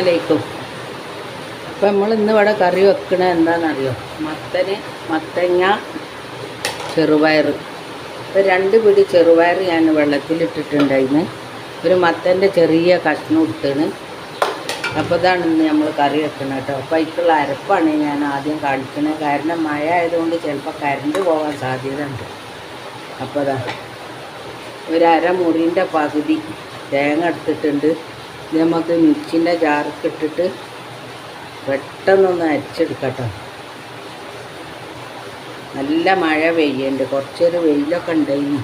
അലൈക്കും അപ്പം നമ്മൾ ഇന്ന് ഇവിടെ കറി വെക്കണ എന്താണെന്നറിയോ? മത്തന് മത്തങ്ങ ചെറുപയർ ഇപ്പം രണ്ട് പിടി ചെറുപയർ ഞാൻ വെള്ളത്തിലിട്ടിട്ടുണ്ടായിരുന്നു ഒരു മത്തന്റെ ചെറിയ കഷ്ണം ഇട്ടാണ് അപ്പോൾ ഇതാണ് ഇന്ന് നമ്മൾ കറി വെക്കണം കേട്ടോ. അപ്പോൾ അതിക്കുള്ള അരപ്പാണ് ഞാൻ ആദ്യം കാണിക്കുന്നത് കാരണം മഴ ആയതുകൊണ്ട് ചിലപ്പോൾ കരണ്ട് പോകാൻ സാധ്യത ഉണ്ട് അപ്പോൾ അതാ ഒരു അരമുറിന്റെ പകുതി തേങ്ങ എടുത്തിട്ടുണ്ട്. നമുക്ക് മിക്സിന്റെ ജാർക്ക് ഇട്ടിട്ട് പെട്ടെന്നൊന്ന് അരച്ചെടുക്കട്ടോ. നല്ല മഴ പെയ്യുന്നുണ്ട് കുറച്ചൊരു വെയിലൊക്കെ ഉണ്ടായിരുന്നു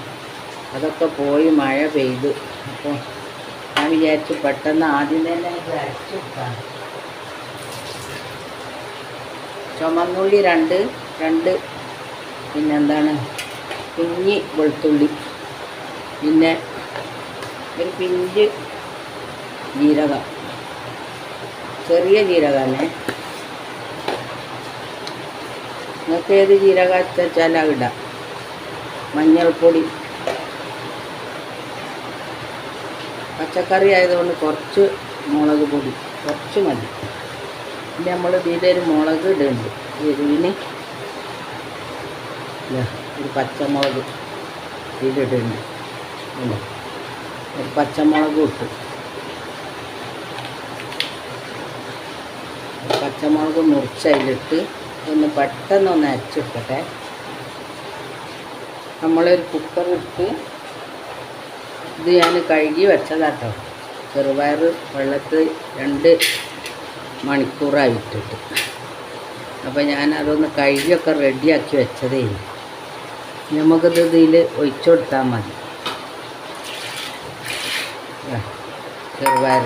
അതൊക്കെ പോയി മഴ പെയ്തു. അപ്പോൾ ഞാൻ വിചാരിച്ചു പെട്ടെന്ന് ആദ്യം തന്നെ ഇത് അരച്ചെടുക്കാം. ചുമന്നുള്ളി രണ്ട് രണ്ട് പിന്നെന്താണ്? കുഞ്ഞി വെളുത്തുള്ളി. പിന്നെ ഒരു പിഞ്ച് ജീരകം. ചെറിയ ജീരകമാണ് നിങ്ങൾക്ക് ഏത് ജീരകം വെച്ചാൽ അത് ഇടാം. മഞ്ഞൾപ്പൊടി. പച്ചക്കറി ആയതുകൊണ്ട് കുറച്ച് മുളക് പൊടി. കുറച്ച് മതി. പിന്നെ നമ്മൾ ഇതിലൊരു മുളക് ഇടുന്നുണ്ട് എരിവിന്. ഒരു പച്ചമുളക് ഇതിലിടുന്നുണ്ട്. ഒരു പച്ചമുളക് ഇട്ടു. പച്ചമുളക് മുറിച്ചതിലിട്ട് ഒന്ന് പെട്ടെന്ന് ഒന്ന് അരച്ചെടുക്കട്ടെ നമ്മളൊരു കുക്കറിട്ട് ഇത് ഞാൻ കഴുകി വെച്ചതാട്ടോ. ചെറുപയർ വെള്ളത്തിൽ രണ്ട് മണിക്കൂറായിട്ടിട്ട്. അപ്പോൾ ഞാനതൊന്ന് കഴുകിയൊക്കെ റെഡിയാക്കി വെച്ചതേ. നമുക്കിത് ഇതിൽ ഒഴിച്ചു കൊടുത്താൽ മതി. ചെറുപയർ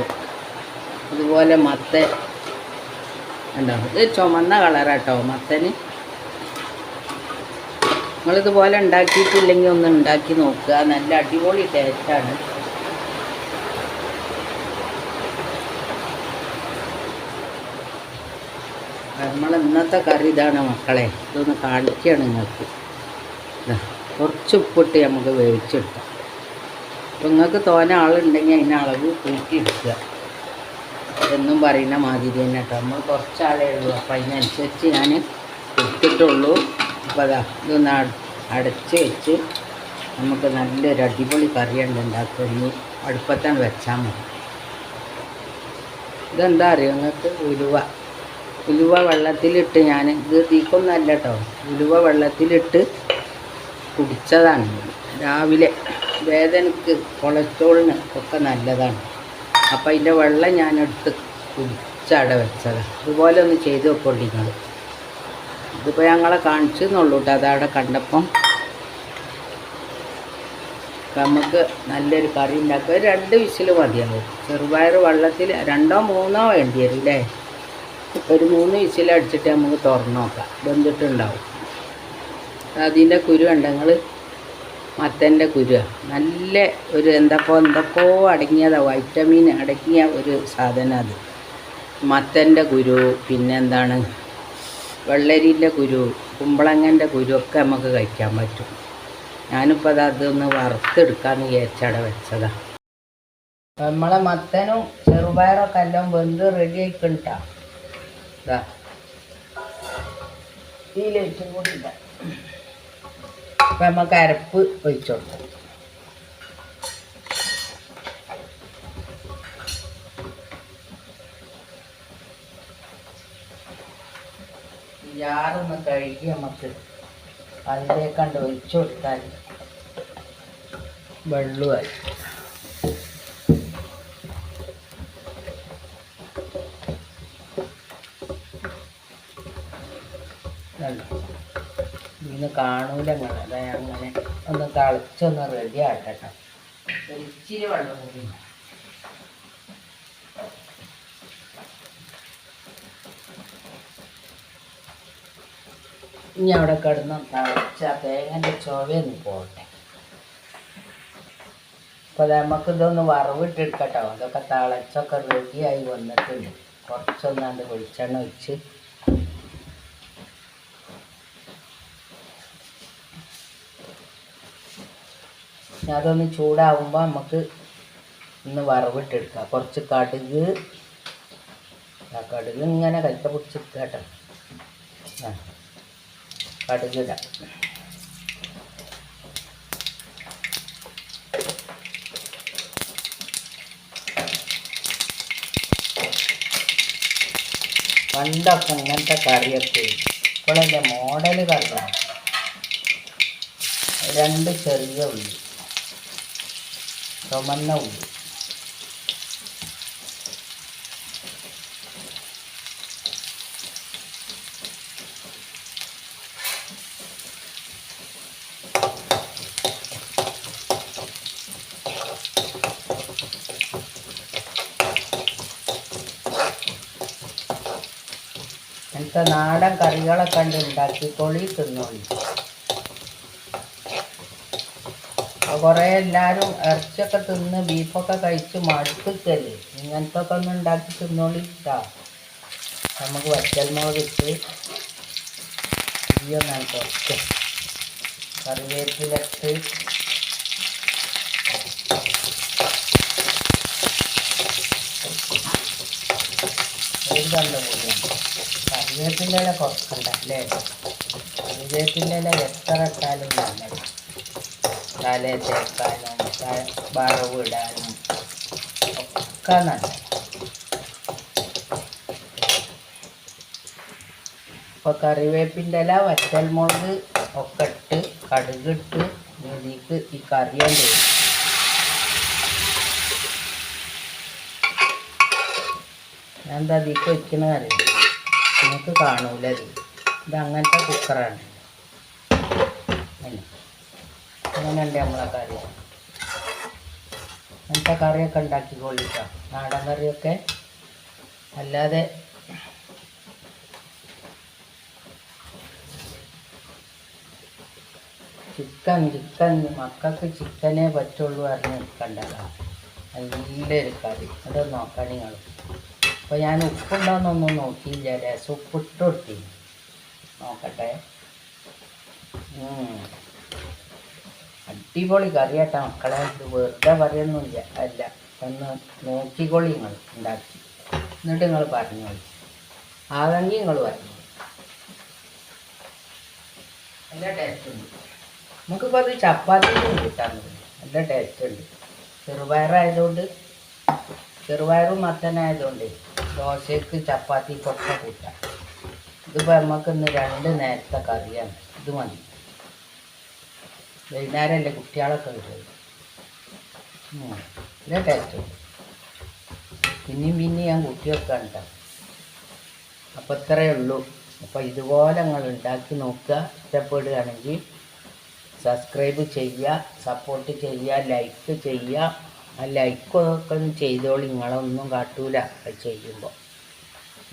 അതുപോലെ മത്ത ഉണ്ടാവും ഇത് ചുമന്ന കളറാട്ടോ മത്തന്. നിങ്ങളിതുപോലെ ഉണ്ടാക്കിയിട്ടില്ലെങ്കിൽ ഒന്ന് ഉണ്ടാക്കി നോക്കുക. നല്ല അടിപൊളി ടേസ്റ്റാണ്. നമ്മൾ ഇന്നത്തെ കറി ഇതാണ് മക്കളെ. ഇതൊന്ന് കാണിക്കുകയാണ് നിങ്ങൾക്ക്. കുറച്ച് ഉപ്പിട്ട് നമുക്ക് വേവിച്ചെടുക്കാം. അപ്പം നിങ്ങൾക്ക് തോന ആളുണ്ടെങ്കിൽ അതിന് അളവ് കൂട്ടിയെടുക്കുക എന്നും പറയുന്ന മാതിരി തന്നെ കേട്ടോ. നമ്മൾ കുറച്ചാളേ ഉള്ളൂ. അപ്പം അതിനനുസരിച്ച് ഞാൻ എടുത്തിട്ടുള്ളൂ അപ്പോൾ അതാ ഇതൊന്ന് അടച്ച് വെച്ച് നമുക്ക് നല്ലൊരു അടിപൊളി കറിയുണ്ട് ഉണ്ടാക്കുക. ഇനി അടുപ്പത്താണ് വെച്ചാൽ മതി. ഇതെന്താ അറിയോ? നിങ്ങൾക്ക് ഉലുവ. ഉലുവ വെള്ളത്തിലിട്ട് ഞാൻ ഇത് തീക്കൊന്നല്ല കേട്ടോ. ഉലുവ വെള്ളത്തിലിട്ട് കുടിച്ചതാണ്. രാവിലെ വേദനക്ക് കൊളസ്ട്രോളിന് ഒക്കെ നല്ലതാണ്. അപ്പം അതിന്റെ വെള്ളം ഞാനെടുത്ത് കുടിച്ചവിടെ വെച്ചതാണ് ഇതുപോലെ ഒന്ന് ചെയ്ത് വെക്കോണ്ടി നിങ്ങൾ ഇതിപ്പോൾ ഞങ്ങളെ കാണിച്ചു എന്നുള്ളൂ കേട്ടോ അതവിടെ കണ്ടപ്പം നമുക്ക് നല്ലൊരു കറി ഉണ്ടാക്കുക രണ്ട് വിസിൽ മതിയാവും. ചെറുപയർ വെള്ളത്തിൽ രണ്ടോ മൂന്നോ വേണ്ടി വരും അല്ലേ ഒരു മൂന്ന് വിസിൽ അടിച്ചിട്ട് നമുക്ക് തുറന്ന് നോക്കാം. വെന്തിട്ടുണ്ടാവും അതിന്റെ കുരു ഉണ്ടെങ്കിൽ മത്തന്റെ കുരു നല്ല ഒരു എന്തൊക്കെ എന്തൊക്കെയോ അടങ്ങിയതാണ് വൈറ്റമിൻ അടങ്ങിയ ഒരു സാധനം അത്. മത്തന്റെ കുരു പിന്നെന്താണ് വെള്ളരിന്റെ കുരു കുമ്പളങ്ങന്റെ കുരു ഒക്കെ നമുക്ക് കഴിക്കാൻ പറ്റും. ഞാനിപ്പോൾ അത് അതൊന്ന് വറുത്തെടുക്കാമെന്ന് വിചാരിച്ചവിടെ വെച്ചതാണ് നമ്മളെ മത്തനും ചെറുപയറൊക്കെ എല്ലാം വെന്ത് റെഡി ആയിക്കണ്ട ഇതാ ഈ ലൈറ്റും കൂടി അപ്പം നമുക്ക് അരപ്പ് ഒഴിച്ചു കൊടുക്കാം. കഴുകി നമുക്ക് അതിലേക്കണ്ട് ഒഴിച്ചു കൊടുത്താൽ വെള്ളമായി കണ്ടോ ഇന്ന് കാണൂല നിങ്ങൾ അതാ അങ്ങനെ ഒന്ന് തിളച്ചൊന്ന് റെഡി ആക്കട്ടെ. ഒരു ഇച്ചിരി വെള്ളം കൂടി. ഇനി അവിടെ കിടന്ന് തിളച്ച തേങ്ങന്റെ ചുവയൊന്ന് പോകട്ടെ അപ്പോൾ നമുക്ക് ഇതൊന്ന് വറവിട്ടെടുക്കട്ടോ അതൊക്കെ തിളച്ചൊക്കെ റെഡിയായി വന്നിട്ടുണ്ട്. കുറച്ചൊന്നാണ്ട് വെളിച്ചെണ്ണ ഒഴിച്ച് ഇനി അതൊന്ന് ചൂടാവുമ്പോൾ നമുക്ക് ഒന്ന് വറവിട്ടെടുക്കാം. കുറച്ച് കടുക് ആ കടുക് ഇങ്ങനെ കൈക്ക പിടിച്ചിട്ട് കേട്ടോ. ആ കടുക് ഇടാം. പണ്ടൊക്കെ ഇങ്ങനത്തെ കറിയൊക്കെ ഇപ്പോഴെന്റെ മോഡൽ കറിയാണ് രണ്ട് ചെറിയ ഉള്ളി. ചുമന്ന ഉള്ളി അങ്ങനത്തെ നാടൻ കറികളൊക്കെ ഉണ്ട് ഉണ്ടാക്കിക്കോളി തിന്നോളി അപ്പോൾ കുറേ എല്ലാവരും ഇറച്ചിയൊക്കെ തിന്ന് ബീഫൊക്കെ കഴിച്ച് മടുപ്പിക്കല്ലേ? ഇങ്ങനത്തെ ഒക്കെ ഒന്ന് ഉണ്ടാക്കി തിന്നോളിട്ടാ നമുക്ക് വറ്റൽമുളക് ഇട്ട് ഇയ്യൊന്നാണ് കുറച്ച് കറിവേപ്പിലിട്ട് ഒരു കണ്ട കൂടിയാണ് കറിവേപ്പിന്റെ ഇല കുറക്കണ്ട കറിവേപ്പിന്റെ ഇല എത്ര ഇട്ടാലും നല്ലത്. തല തേക്കാനും ത- വറവ് ഇടാനും ഒക്കെ നല്ല അപ്പോൾ കറിവേപ്പിന്റെ ഇല വറ്റൽമുളക് ഒക്കെ ഇട്ട് കടുകിട്ട് ഇതിലേക്ക് ഈ കറിയുണ്ട് ഞാൻ എന്താ അതിലേക്ക് വെക്കണ കറി. നിങ്ങൾക്ക് കാണൂല ഇത്. ഇത് അങ്ങനത്തെ കുക്കറാണ് അങ്ങനെയുണ്ട് നമ്മളെ കറി അങ്ങനത്തെ കറിയൊക്കെ ഉണ്ടാക്കിക്കൊള്ളിക്കാം നാടൻ കറിയൊക്കെ. അല്ലാതെ ചിക്കൻ ചിക്കൻ. മക്കൾക്ക് ചിക്കനേ പറ്റുള്ളൂ പറഞ്ഞ് നിൽക്കണ്ടല്ലോ. നല്ലൊരു കറി. അത് നോക്കാം നിങ്ങൾ അപ്പോൾ ഞാൻ ഉപ്പുണ്ടോയെന്നൊന്നും നോക്കിയില്ല. രസം ഉപ്പിട്ട് കൊടുത്തി. നോക്കട്ടെ. അടിപൊളി കറി കേട്ടോ മക്കളെ. ഇത് വെറുതെ പറയൊന്നുമില്ല അല്ല ഒന്ന് നോക്കിക്കോളി നിങ്ങൾ ഉണ്ടാക്കി. എന്നിട്ട് നിങ്ങൾ പറഞ്ഞോളി. ആകെങ്കിൽ നിങ്ങൾ പറഞ്ഞു നല്ല ടേസ്റ്റ് ഉണ്ട്. നമുക്കിപ്പോൾ അത് ചപ്പാത്തിയും കിട്ടാൻ നല്ല ടേസ്റ്റ് ഉണ്ട്. ചെറുപയറായതുകൊണ്ട് ചെറുപയറും മത്തനായതുകൊണ്ട് ദോശയ്ക്ക് ചപ്പാത്തിക്കൊക്കെ കൂട്ടാം. ഇതിപ്പോൾ നമുക്ക് ഇന്ന് രണ്ട് നേരത്തെ കറിയാണ്. ഇത് മതി. വൈകുന്നേരമല്ലേ കുട്ടികളൊക്കെ വരുന്നത്? ഉം, ടേസ്റ്റ് പിന്നെയും പിന്നെയും ഞാൻ കുട്ടിയൊക്കെ ഉണ്ടാവും അപ്പോൾ ഇത്രയേ ഉള്ളൂ. അപ്പോൾ ഇതുപോലെ നിങ്ങൾ ഉണ്ടാക്കി നോക്കുക. ഇഷ്ടപ്പെടുകയാണെങ്കിൽ സബ്സ്ക്രൈബ് ചെയ്യുക സപ്പോർട്ട് ചെയ്യുക ലൈക്ക് ചെയ്യുക. ആ ലൈക്കൊക്കെ ചെയ്തോളി. നിങ്ങളൊന്നും കാട്ടൂല. അത് ചെയ്യുമ്പോൾ.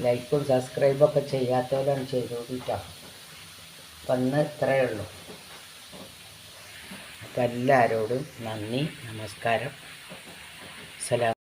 ലൈക്കും സബ്സ്ക്രൈബൊക്കെ ചെയ്യാത്തവരാണ് ചെയ്തോളിട്ടോ അപ്പം ഇന്ന് ഇത്രയേ ഉള്ളൂ. എല്ലാവരോടും നന്ദി നമസ്കാരം. സലാം.